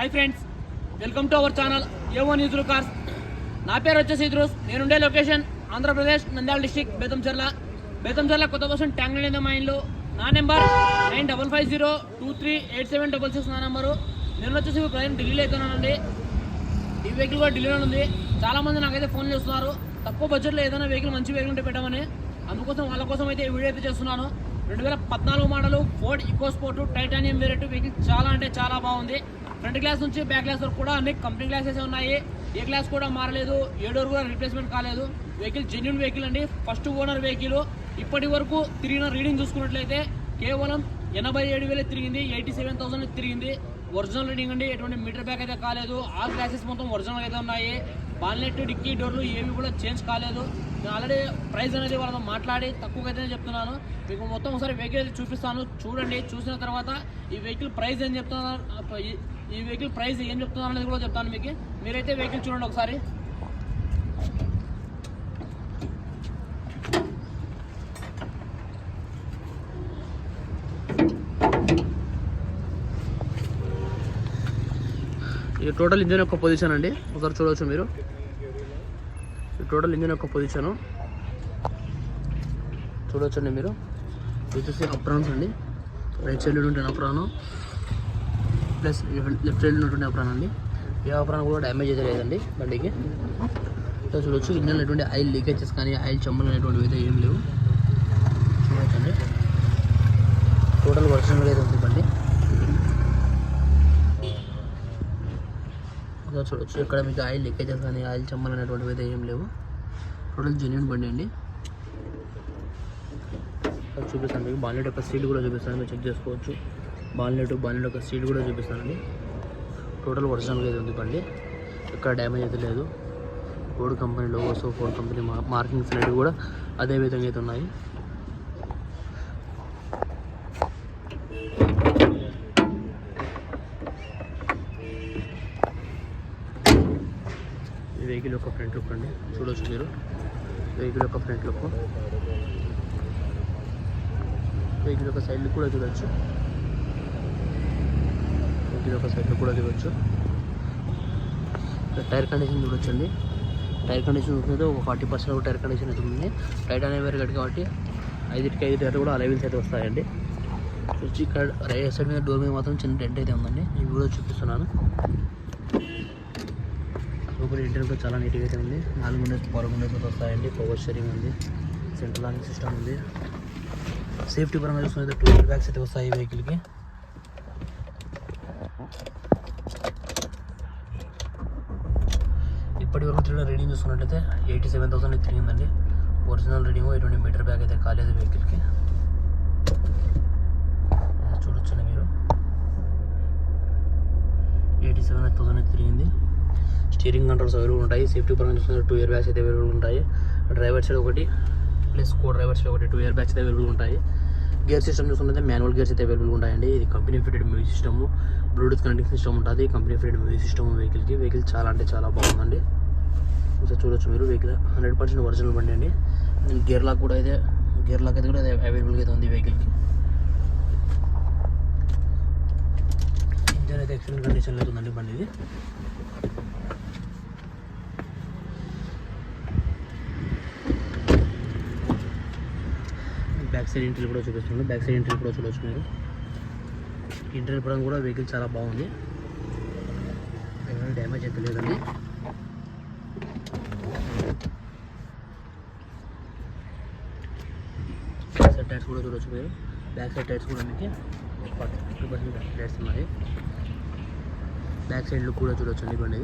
Hi friends welcome to our channel ఏవో news cars నా పేరు వచ్చేసి ఇద్రూస్. నేనుండే లొకేషన్ ఆంధ్రప్రదేశ్ నంద్యాల డిస్టిక్ బేతంచెర్ల బేతంచెర్ల కొత్త బస్సు ట్యాంగ్లైన్ మైన్లో నా number nine double five zero two three eight seven double six నా నెంబరు. నేను వచ్చేసి ప్రజెంట్ ఢిల్లీలో అవుతున్నానండి ఈ వెహికల్ కూడా ఢిల్లీలో ఉంది. చాలామంది నాకైతే ఫోన్ చేస్తున్నారు. తక్కువ బడ్జెట్లో ఏదైనా వెహికల్ మంచి వెహికల్ ఉంటే పెట్టమని. అందుకోసం వాళ్ళ కోసం అయితే ఈ వీడియో అయితే చేస్తున్నాను. రెండు వేల పద్నాలుగు model Ford EcoSport titanium variant vehicle చాలా అంటే చాలా బాగుంది. ఫ్రంట్ గ్లాస్ నుంచి బ్యాక్ గ్లాస్ వరకు కూడా అన్ని కంపెనీ గ్లాసెస్ ఉన్నాయి. ఏ గ్లాస్ కూడా మారలేదు ఏడోరు కూడా రిప్లేస్మెంట్ కాలేదు. వెహికల్ జెన్యున్ వెహికల్ అండి. ఫస్ట్ ఓనర్ వెహికల్ ఇప్పటి వరకు తిరిగిన రీడింగ్ చూసుకున్నట్లయితే కేవలం ఎనభై ఏడు వేలు తిరిగింది ఎయిటీ సెవెన్ థౌసండ్ తిరిగింది. ఒరిజినల్ రీడింగ్ అండి. ఎటువంటి మీటర్ బ్యాక్ అయితే కాలేదు. ఆల్ గ్లాసెస్ మొత్తం ఒరిజినల్ అయితే ఉన్నాయి. బాల్నెట్ డిక్కీ డోర్లు ఏవి కూడా చేంజ్ కాలేదు. నేను ఆల్రెడీ ప్రైస్ అనేది వాళ్ళతో మాట్లాడి తక్కువ అయితే చెప్తున్నాను. మీకు మొత్తం ఒకసారి వెహికల్ చూపిస్తాను. చూడండి. చూసిన తర్వాత ఈ వెహికల్ ప్రైస్ ఏం చెప్తున్నారు? ఈ- వెహికల్ ప్రైస్ ఏం చెప్తున్నారు అనేది కూడా చెప్తాను మీకు. మీరైతే వెహికల్ చూడండి ఒకసారి. ఇది టోటల్ ఇంజన్ యొక్క పొజిషన్ అండి. ఒకసారి చూడవచ్చు మీరు. టోటల్ ఇంజన్ యొక్క పొజిషను చూడొచ్చండి మీరు. ఇది వచ్చేసి అప్రాన్స్ అండి. రైట్ సైడ్ ఉంటే అప్రాను. ప్లస్ లెఫ్ట్ సైడ్ ఉన్నటువంటి అప్రాన్ అండి ఏ అప్రాణం కూడా డ్యామేజ్ అయితే లేదండి బండికి. సో చూడొచ్చు ఇంజన్ ఎటువంటి ఆయిల్ లీకేజెస్ కానీ ఆయిల్ చెమ్మలు అనేటువంటివి అయితే ఏం లేవు. చూడొచ్చండి. టోటల్ వర్షం అయితే ఉంది బండి. చూడవచ్చు చూడొచ్చు ఇక్కడ మీకు ఆయిల్ లీకేజెస్ కానీ ఆయిల్ చెమ్మలు అనేటువంటివి అయితే ఏం లేవు. టోటల్ జెన్యున్ బండి అండి. చూపిస్తాను మీకు బాన్లెట్ యొక్క సీట్ కూడా చూపిస్తాను మీరు చెక్ చేసుకోవచ్చు. బాన్లెట్ బాన్లెట్ యొక్క సీట్ కూడా చూపిస్తానండి. టోటల్ ఒరిజినల్గా అయితే ఉంది బండి. ఎక్కడ డ్యామేజ్ అయితే లేదు. Ford company logos Ford company markings అనేవి కూడా అదే విధంగా అయితే ఉన్నాయి. ఈ వెహికల్ యొక్క ఫ్రంట్ లుక్ అండి. చూడొచ్చు మీరు. వెహికల్ యొక్క ఫ్రంట్ లుక్ వెహికల్ యొక్క సైడ్ లుక్ కూడా చూడొచ్చు. ఇది ఒక సైడ్ కూడా దిగొచ్చు. టైర్ కండిషన్ చూడొచ్చండి. టైర్ కండిషన్ చూసుకుంటే ఒక ఫార్టీ పర్సెంట్ టైర్ కండిషన్ అయితే ఉంది. టైట్ అనే వేరే కట్టి కాబట్టి ఐదుకి ఐదు టైర్లు కూడా అలవెల్స్ అయితే వస్తాయండి. వచ్చి ఇక్కడ రైట్ సైడ్ మీద డోర్ మీద మాత్రం చిన్న డెంట్ అయితే ఉందండి. ఈ వీడియో చూపిస్తున్నాను. లోపల ఇంటర్ కూడా చాలా నీట్గా అయితే ఉంది. నాలుగు ఉండేది పవర్ ఉండేది వస్తాయండి. పవర్ షేరింగ్ ఉంది. సెంట్రల్ లాంగ్ సిస్టమ్ ఉంది. సేఫ్టీ పరంగా చూసుకుంటే టూ బ్యాగ్స్ అయితే వస్తాయి ఈ వెహికల్కి ఇప్పటి వరకు తిరిగిన రీడింగ్ చూసుకున్నట్లయితే ఎయిటీ సెవెన్ థౌసండ్ తిరిగిందండి. ఒరిజినల్ రీడింగ్ ఎటువంటి మీటర్ బ్యాగ్ అయితే కాలేదు వెహికల్కి. చూడొచ్చండి మీరు. ఎయిటీ సెవెన్ థౌసండ్ అయితే తిరిగింది. స్టీరింగ్ కంట్రోల్స్ అవైలబుల్ ఉంటాయి. సేఫ్టీ పరంగా చూసుకుంటే టూ ఇయర్ బ్యాగ్స్ అయితే అవైలబుల్ ఉంటాయి. డ్రైవర్ సైడ్ ఒకటి ప్లస్ కో డ్రైవర్ సైడ్ ఒకటి టూ ఇయర్ బ్యాగ్స్ అయితే అవైలబుల్ ఉంటాయి. గేర్ సిస్టమ్ చూసుకుంటే మాన్యువల్ గేర్స్ అయితే అవైలబుల్ ఉంటాయండి. ఇది company fitted music system Bluetooth connecting system ఉంటుంది. కంపెనీ ఫిటెడ్ మ్యూజిక్ సిస్టమ్ వెహికల్కి వెహికల్ చాలా అంటే చాలా బాగుందండి. ఒకసారి చూడొచ్చు మీరు. వెహికల్ హండ్రెడ్ పర్సెంట్ ఒరిజినల్ బండి అండి. గేర్ లాక్ కూడా అయితే గేర్ లాక్ అయితే కూడా అవైలబుల్గా అయితే ఉంది వెహికల్కి ఇంజన్ అయితే ఎక్సలెంట్ కండిషన్లో ఉందండి బండి ఇది. బ్యాక్ సైడ్ ఇంటర్వ్యూ కూడా చూపిస్తున్నాడు బ్యాక్ సైడ్ ఇంటర్వ్యూ కూడా చూడవచ్చు మీరు ఇంటర్వ్యూ పడం కూడా వెహికల్ చాలా బాగుంది. ఎటువంటి డ్యామేజ్ అయితే లేదండి. బ్యాక్ సైడ్ టైర్స్ కూడా చూడవచ్చు మీరు. బ్యాక్ సైడ్ టైర్స్ కూడా మీకు ఫిఫ్టీ పర్సెంట్ టైర్స్ ఉన్నాయి. బ్యాక్ సైడ్ లుక్ కూడా చూడవచ్చు అండి బండి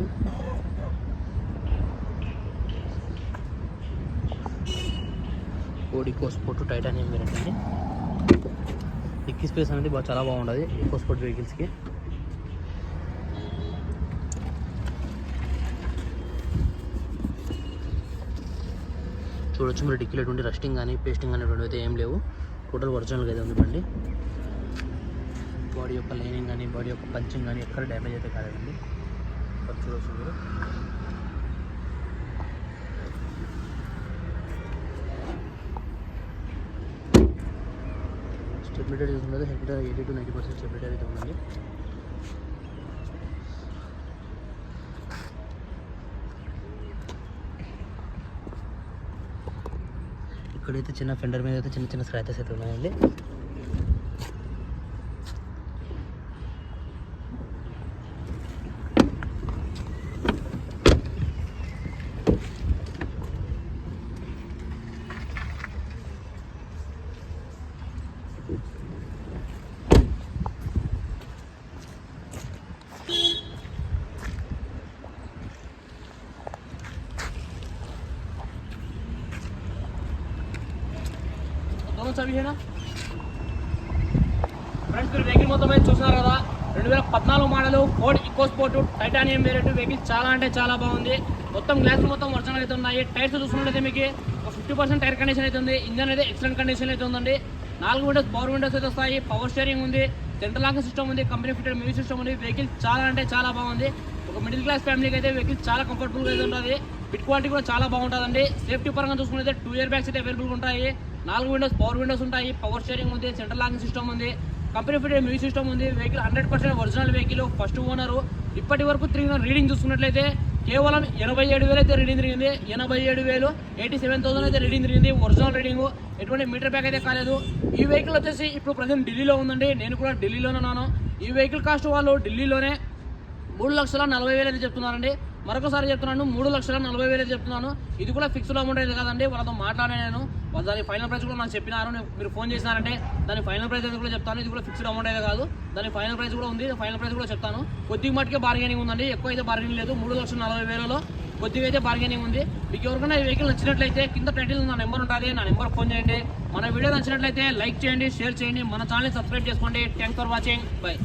ఇది. ఫోర్డ్ స్పోర్ట్ టైటానియం వేరియంట్ అండి ఎక్కి స్పేస్ అనేది బాగా చాలా బాగుంటుంది ఈకో స్పోర్ట్ వెహికల్స్కి. చూడొచ్చు మీరు డిక్కీలో ఎటువంటి రస్టింగ్ కానీ పేస్టింగ్ అనేటువంటి అయితే ఏం లేవు. టోటల్ ఒరిజినల్గా అయితే ఉంది బండి. బాడీ యొక్క లైనింగ్ కానీ బాడీ యొక్క పంచింగ్ కానీ ఎక్కడ డ్యామేజ్ అయితే కాలేదండి. చూడొచ్చు మీరు. సెపరేటర్ అయితే ఉండదు eighty to ninety percent separator అయితే ఉందండి. ఇక్కడైతే చిన్న ఫెండర్ మీద అయితే చిన్న చిన్న స్క్రాచెస్ అయితే ఉన్నాయండి. దోనో ఫ్రెండ్స్ మీరు వెహికల్ మొత్తం అయితే చూసినారు కదా రెండు వేల పద్నాలుగు model Ford EcoSport titanium variant vehicle చాలా అంటే చాలా బాగుంది. మొత్తం గ్లాస్ మొత్తం ఒరిజినల్ అయితే ఉన్నాయి. టైర్స్ చూసుకున్నట్లయితే మీకు ఒక ఫిఫ్టీ పర్సెంట్ టైర్ కండిషన్ అయితే ఉంది. ఇంజన్ అయితే ఎక్సలెంట్ కండిషన్ అయితే ఉందండి. నాలుగు విండోస్ పవర్ విండోస్ అయితే వస్తాయి. పవర్ స్టీరింగ్ ఉంది. సెంటర్ లాకింగ్ సిస్టమ్ ఉంది. కంపెనీ ఫిటెడ్ మ్యూజిక్ సిస్టమ్ ఉంది. వెహికల్ చాలా అంటే చాలా బాగుంది. ఒక మిడిల్ క్లాస్ ఫ్యామిలీకి అయితే వెహికల్ చాలా కంఫర్టబుల్గా అయితే ఉంటుంది. బిట్ క్వాలిటీ కూడా చాలా బాగుంటుందండి. సేఫ్టీ పరంగా చూసుకుంటే టూ ఇయర్ బ్యాగ్స్ అయితే అవైలబుల్గా ఉంటాయి. నాలుగు విండోస్ పవర్ విండోస్ ఉంటాయి. పవర్ స్టీరింగ్ ఉంది సెంట్రల్ లాకింగ్ సిస్టమ్ ఉంది. కంపెనీ ఫిటెడ్ మ్యూజిక్ సిస్టమ్ ఉంది. Vehicle hundred percent original vehicle first owner ఇప్పటి వరకు తిరిగిన రీడింగ్ చూసుకున్నట్లయితే కేవలం ఎనభై ఏడు వేలు అయితే రీడింగ్ తిరిగింది. ఎనభై ఏడు వేలు ఎయిటీ సెవెన్ థౌసండ్ అయితే రీడింగ్ తిరిగింది. ఒరిజినల్ రీడింగ్ ఎటువంటి మీటర్ బ్యాక్ అయితే కాలేదు. ఈ వెహికల్ వచ్చేసి ఇప్పుడు ప్రజెంట్ ఢిల్లీలో ఉందండి. నేను కూడా ఢిల్లీలోనే ఉన్నాను. ఈ వెహికల్ కాస్ట్ వాళ్ళు ఢిల్లీలోనే మూడు లక్షల నలభై వేలు అయితే చెప్తున్నారండి. మరొకసారి చెప్తున్నాను మూడు లక్షల నలభై వేలు చెప్తున్నాను. ఇది కూడా ఫిక్స్డ్ అమౌంట్ అయితే కదండి. వాళ్ళతో మాట్లాడే నేను. దాని ఫైనల్ ప్రైస్ కూడా నాకు చెప్పినారు. నేను- మీరు ఫోన్ చేసినారంటే దాని ఫైనల్ ప్రైస్ అయితే కూడా చెప్తాను. ఇది కూడా ఫిక్స్డ్ అమౌంట్ అయితే కాదు. దాని ఫైనల్ ప్రైస్ కూడా ఉంది. ఫైనల్ ప్రైస్ కూడా చెప్తాను. కొద్దిగా మట్టుకే బార్గెనింగ్ ఉందండి. ఎక్కువ అయితే బార్గెనింగ్ లేదు. మూడు లక్షల నలభై వేలలో కొద్దిగా అయితే బార్గెనింగ్ ఉంది. మీకు ఎవరికైనా ఈ వెహికల్ నచ్చినట్లయితే కింద టైటిల్ నా నెంబర్ ఉంటుంది నా నెంబర్ ఫోన్ చేయండి. మన వీడియో నచ్చినట్లయితే లైక్ చేయండి షేర్ చేయండి. మన ఛానల్ సబ్స్క్రైబ్ చేసుకోండి. Thanks for watching bye